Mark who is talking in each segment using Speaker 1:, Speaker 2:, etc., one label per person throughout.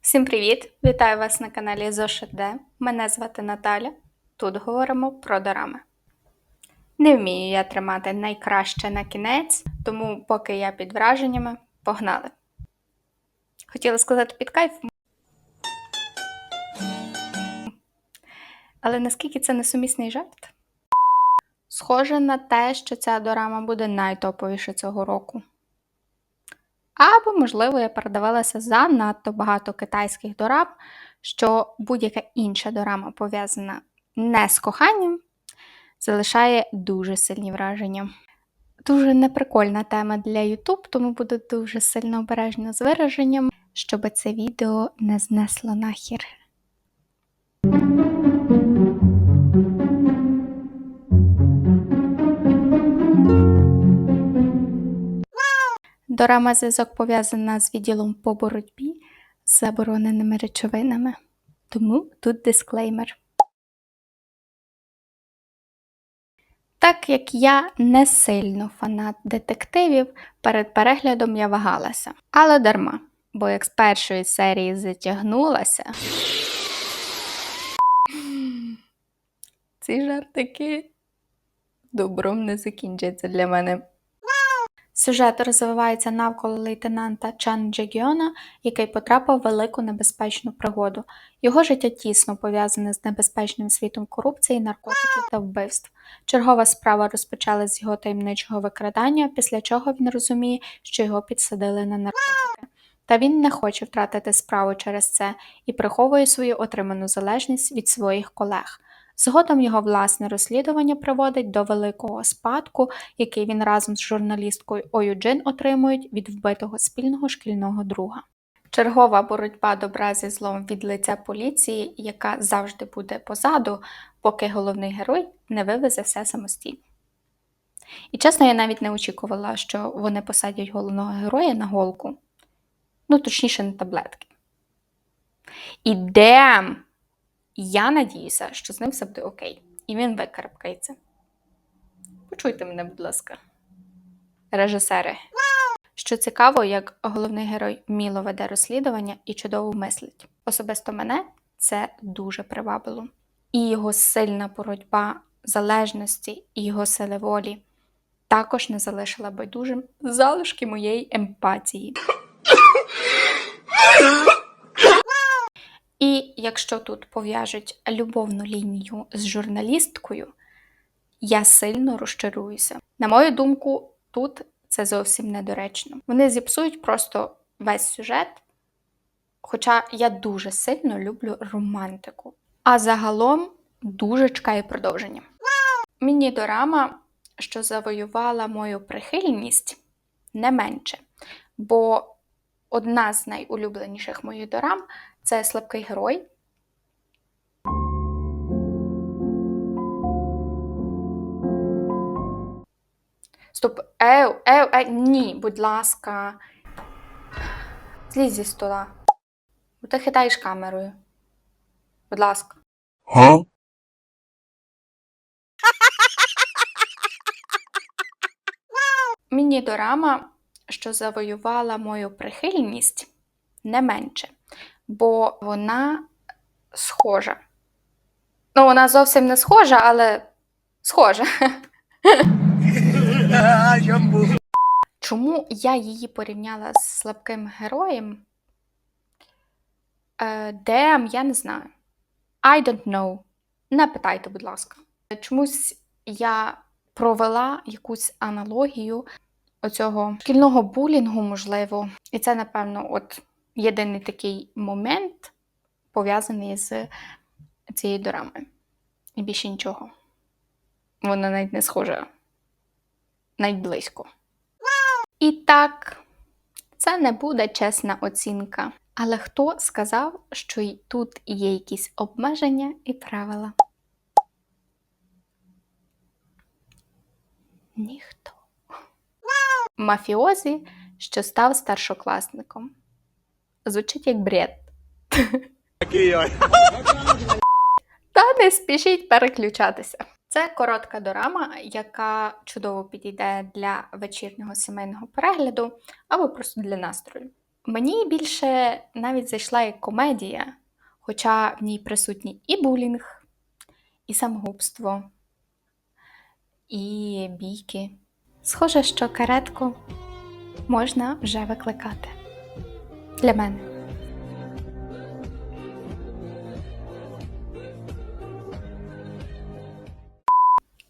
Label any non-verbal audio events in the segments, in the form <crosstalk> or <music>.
Speaker 1: Всім привіт! Вітаю вас на каналі Зошит Мене звати Наталя. Тут говоримо про дорами. Не вмію я тримати найкраще на кінець, тому поки я під враженнями, погнали. Хотіла сказати під кайф. Але наскільки це несумісний жарт? Схоже на те, що ця дорама буде найтоповіша цього року. Або, можливо, я передавалася занадто багато китайських дорам, що будь-яка інша дорама, пов'язана не з коханням, залишає дуже сильні враження. Дуже неприкольна тема для YouTube, тому буду дуже сильно обережна з вираженням, щоб це відео не знесло нахер. Дорама зв'язок пов'язана з відділом по боротьбі з забороненими речовинами. Тому тут дисклеймер. Так як я не сильно фанат детективів, перед переглядом я вагалася. Але дарма, бо як з першої серії затягнулася. Ці жартики добром не закінчаться для мене. Сюжет розвивається навколо лейтенанта Чан Джегіона, який потрапив в велику небезпечну пригоду. Його життя тісно пов'язане з небезпечним світом корупції, наркотиків та вбивств. Чергова справа розпочалась з його таємничого викрадання, після чого він розуміє, що його підсадили на наркотики. Та він не хоче втратити справу через це і приховує свою отриману залежність від своїх колег. Згодом його власне розслідування приводить до великого спадку, який він разом з журналісткою Ою Джин отримують від вбитого спільного шкільного друга. Чергова боротьба добра зі злом від лиця поліції, яка завжди буде позаду, поки головний герой не вивезе все самостійно. І чесно, я навіть не очікувала, що вони посадять головного героя на голку, ну точніше, на таблетки. І дем! Я надіюся, що з ним все буде окей, і він викарабкається. Почуйте мене, будь ласка, режисери. Що цікаво, як головний герой вміло веде розслідування і чудово мислить. Особисто мене це дуже привабило. І його сильна боротьба залежності і його сили волі також не залишила байдужим залишки моєї емпатії. І якщо тут пов'яжуть любовну лінію з журналісткою, я сильно розчаруюся. На мою думку, тут це зовсім недоречно. Вони зіпсують просто весь сюжет, хоча я дуже сильно люблю романтику. А загалом дуже чекаю продовження. Міні-дорама, що завоювала мою прихильність, не менше. Бо одна з найулюбленіших моїх дорам це слабкий герой. Стоп, еу, еу, еу, ні, будь ласка. Злізь зі стола. Бо ти хитаєш камерою. Будь ласка.
Speaker 2: Huh?
Speaker 1: Міні-дорама, що завоювала мою прихильність, не менше, бо вона схожа. Ну, вона зовсім не схожа, але схожа. <laughs> Чому я її порівняла з слабким героєм? Е, Дем, я не знаю. I don't know. Не питайте, будь ласка. Чомусь я провела якусь аналогію оцього шкільного булінгу, можливо. І це, напевно, от єдиний такий момент, пов'язаний з цією дорамою. І більше нічого. Вона навіть не схожа, навіть близько. І так, це не буде чесна оцінка. Але хто сказав, що й тут є якісь обмеження і правила? Ніхто. Мафіозі, що став старшокласником. Звучить як бред. Та не спішіть переключатися. Це коротка дорама, яка чудово підійде для вечірнього сімейного перегляду або просто для настрою. Мені більше навіть зайшла як комедія, хоча в ній присутні і булінг, і самогубство, і бійки. Схоже, що каретку можна вже викликати. Для мене.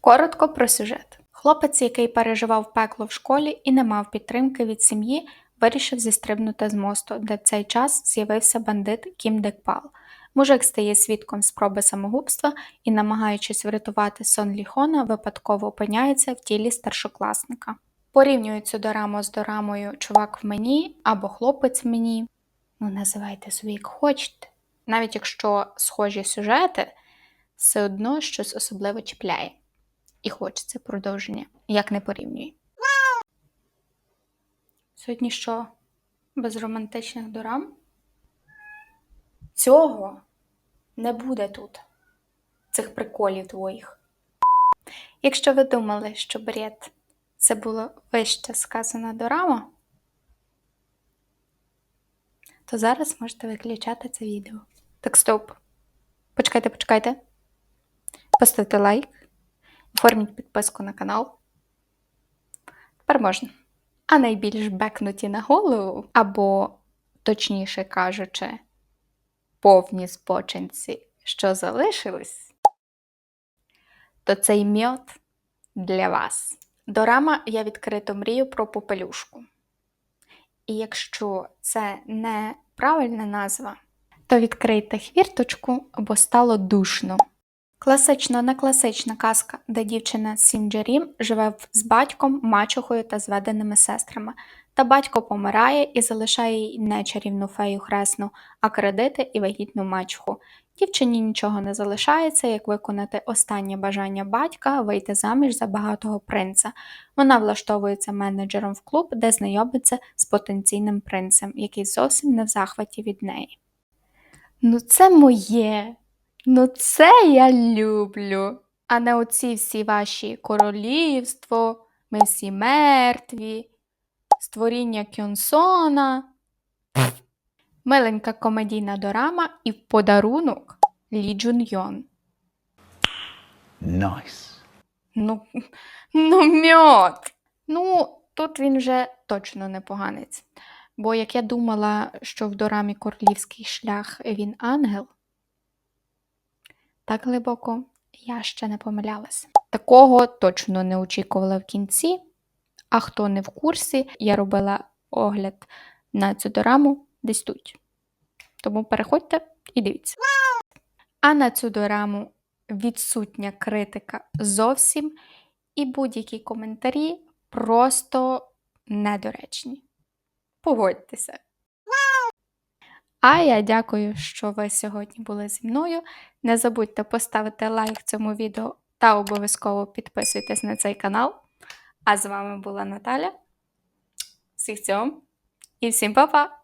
Speaker 1: Коротко про сюжет. Хлопець, який переживав пекло в школі і не мав підтримки від сім'ї, вирішив зістрибнути з мосту, де в цей час з'явився бандит Кім Декпал. Мужик стає свідком спроби самогубства і, намагаючись врятувати Сон Ліхона, випадково опиняється в тілі старшокласника. Порівнюють цю дораму з дорамою Чувак в мені або Хлопець в мені. Ну, називайте собі як хочете. Навіть якщо схожі сюжети, все одно щось особливо чіпляє. І хочеться продовження, як не порівнюй. Сьогодні що? Без романтичних дорам? Цього не буде тут, цих приколів твоїх. Якщо ви думали, що бред це було вище сказана дорама, то зараз можете виключати це відео. Так, стоп. Почекайте, почекайте. Поставте лайк, оформіть підписку на канал. Тепер можна. А найбільш бекнуті на голову, або, точніше кажучи, повні спочинці, що залишились, то цей мьот для вас. Дорама я відкрито мрію про попелюшку. І якщо це не правильна назва, то відкрийте хвірточку, бо стало душно. Класично не класична казка, де дівчина Сінджерім живе з батьком, мачухою та зведеними сестрами. Та батько помирає і залишає їй не чарівну фею хресну, а кредити і вагітну мачуху. Дівчині нічого не залишається, як виконати останнє бажання батька вийти заміж за багатого принца. Вона влаштовується менеджером в клуб, де знайомиться з потенційним принцем, який зовсім не в захваті від неї. Ну, це моє. Ну, це я люблю. А не оці всі ваші королівство, ми всі мертві, створіння Кьонсона. Миленька комедійна дорама і в подарунок Лі Джун Йон.
Speaker 2: Nice.
Speaker 1: Ну, ну, мьот. Ну, тут він вже точно не поганець. Бо як я думала, що в дорамі королівський шлях він ангел, так глибоко я ще не помилялася. Такого точно не очікувала в кінці. А хто не в курсі, я робила огляд на цю дораму десь тут. Тому переходьте і дивіться. А на цю дораму відсутня критика зовсім, і будь-які коментарі просто недоречні. Погодьтеся. А я дякую, що ви сьогодні були зі мною. Не забудьте поставити лайк цьому відео та обов'язково підписуйтесь на цей канал. А з вами була Наталя. Всіх цьому і всім па-па!